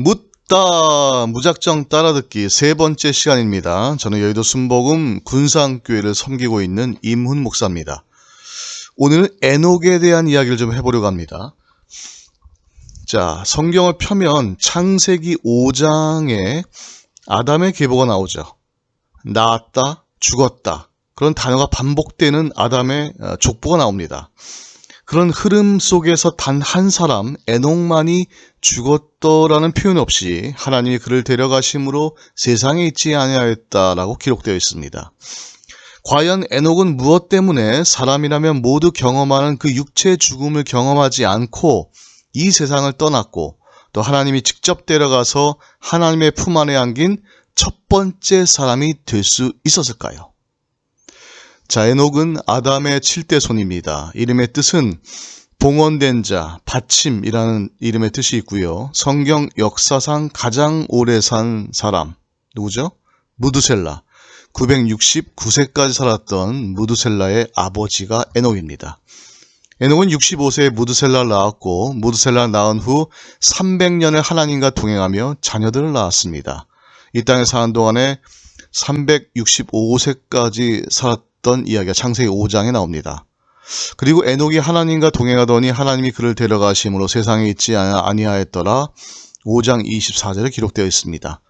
묻다 무작정 따라듣기 세 번째 시간입니다. 저는 여의도 순복음 군산교회를 섬기고 있는 임훈 목사입니다. 오늘은 에녹에 대한 이야기를 좀 해보려고 합니다. 자, 성경을 펴면 창세기 5장에 아담의 계보가 나오죠. 낳았다, 죽었다. 그런 단어가 반복되는 아담의 어, 족보가 나옵니다. 그런 흐름 속에서 단 한 사람 에녹만이 죽었더라는 표현 없이 하나님이 그를 데려가심으로 세상에 있지 아니하였다라고 기록되어 있습니다. 과연 에녹은 무엇 때문에 사람이라면 모두 경험하는 그 육체의 죽음을 경험하지 않고 이 세상을 떠났고 또 하나님이 직접 데려가서 하나님의 품 안에 안긴 첫 번째 사람이 될 수 있었을까요? 자, 에녹은 아담의 7대 손입니다. 이름의 뜻은 봉헌된 자, 받침이라는 이름의 뜻이 있고요. 성경 역사상 가장 오래 산 사람 누구죠? 무드셀라. 969세까지 살았던 무드셀라의 아버지가 에녹입니다. 에녹은 65세에 무드셀라를 낳았고 무드셀라를 낳은 후 300년을 하나님과 동행하며 자녀들을 낳았습니다. 이 땅에 사는 동안에 365세까지 살았 던 이야기가 창세기 5장에 나옵니다. 그리고 에녹이 하나님과 동행하더니 하나님이 그를 데려가심으로 세상에 있지 아니하였더라 5장 24절에 기록되어 있습니다.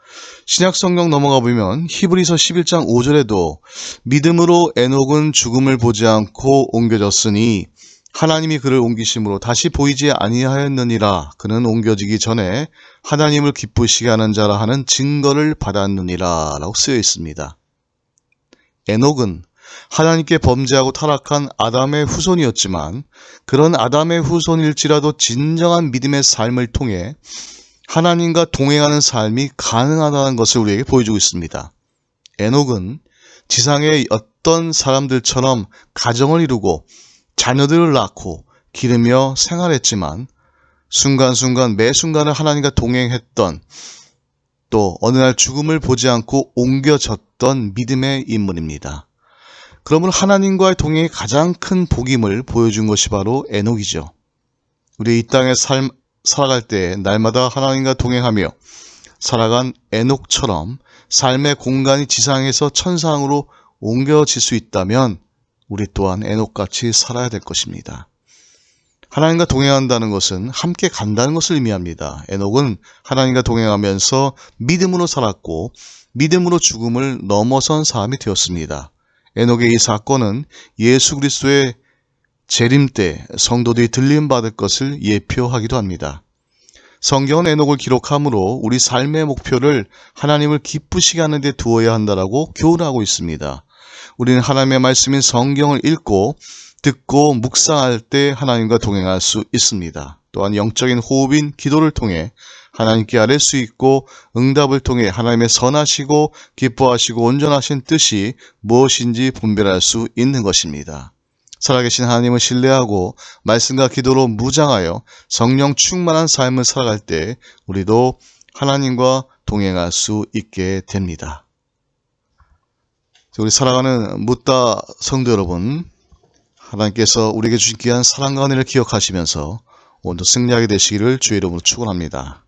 신약 성경 넘어가 보면 히브리서 11장 5절에도 믿음으로 에녹은 죽음을 보지 않고 옮겨졌으니 하나님이 그를 옮기심으로 다시 보이지 아니하였느니라 그는 옮겨지기 전에 하나님을 기쁘시게 하는 자라 하는 증거를 받았느니라 라고 쓰여 있습니다. 에녹은 하나님께 범죄하고 타락한 아담의 후손이었지만 그런 아담의 후손일지라도 진정한 믿음의 삶을 통해 하나님과 동행하는 삶이 가능하다는 것을 우리에게 보여주고 있습니다. 에녹은 지상의 어떤 사람들처럼 가정을 이루고 자녀들을 낳고 기르며 생활했지만 순간순간 매 순간을 하나님과 동행했던 또 어느 날 죽음을 보지 않고 옮겨졌던 믿음의 인물입니다. 그러므로 하나님과의 동행이 가장 큰 복임을 보여준 것이 바로 에녹이죠. 우리 이 땅에 삶, 살아갈 때 날마다 하나님과 동행하며 살아간 에녹처럼 삶의 공간이 지상에서 천상으로 옮겨질 수 있다면 우리 또한 에녹같이 살아야 될 것입니다. 하나님과 동행한다는 것은 함께 간다는 것을 의미합니다. 에녹은 하나님과 동행하면서 믿음으로 살았고 믿음으로 죽음을 넘어선 사람이 되었습니다. 에녹의 이 사건은 예수 그리스도의 재림 때 성도들이 들림 받을 것을 예표하기도 합니다. 성경은 에녹을 기록함으로 우리 삶의 목표를 하나님을 기쁘시게 하는 데 두어야 한다라고 교훈하고 있습니다. 우리는 하나님의 말씀인 성경을 읽고 듣고 묵상할 때 하나님과 동행할 수 있습니다. 또한 영적인 호흡인 기도를 통해 하나님께 아뢰 수 있고 응답을 통해 하나님의 선하시고 기뻐하시고 온전하신 뜻이 무엇인지 분별할 수 있는 것입니다. 살아계신 하나님을 신뢰하고 말씀과 기도로 무장하여 성령 충만한 삶을 살아갈 때 우리도 하나님과 동행할 수 있게 됩니다. 우리 살아가는 묻다 성도 여러분, 하나님께서 우리에게 주신 귀한 사랑과 은혜를 기억하시면서 오늘도 승리하게 되시기를 주의 이름으로 축원합니다.